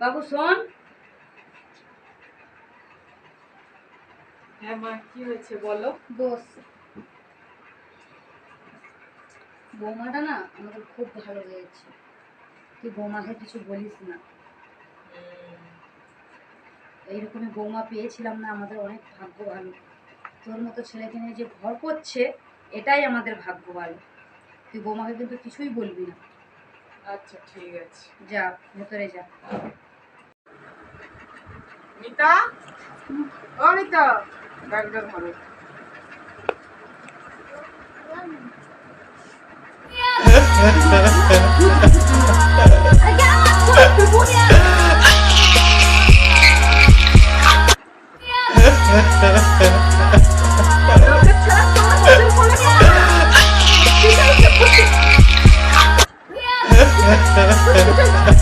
বাবু শোন। হ্যাঁ মা কি হয়েছে বলো? বস। বৌমাটা না আমাদের খুব ভালো লেগেছে। তুই বৌমাকে কিছু বলিস না। এইরকমই বৌমা পেয়েছিলাম না আমাদের অনেক ভাগ্য ভালো। তোর মতো ছেলেকে নিয়ে যে ঘর করছে এটাই আমাদের ভাগ্য ভালো। তুই বৌমাকে কিন্তু কিছুই বলবি না। আচ্ছা ঠিক আছে। যা ভেতরে যা। Lita? Oh, Lita. Dagdag mo rin. Ha ha ha ha.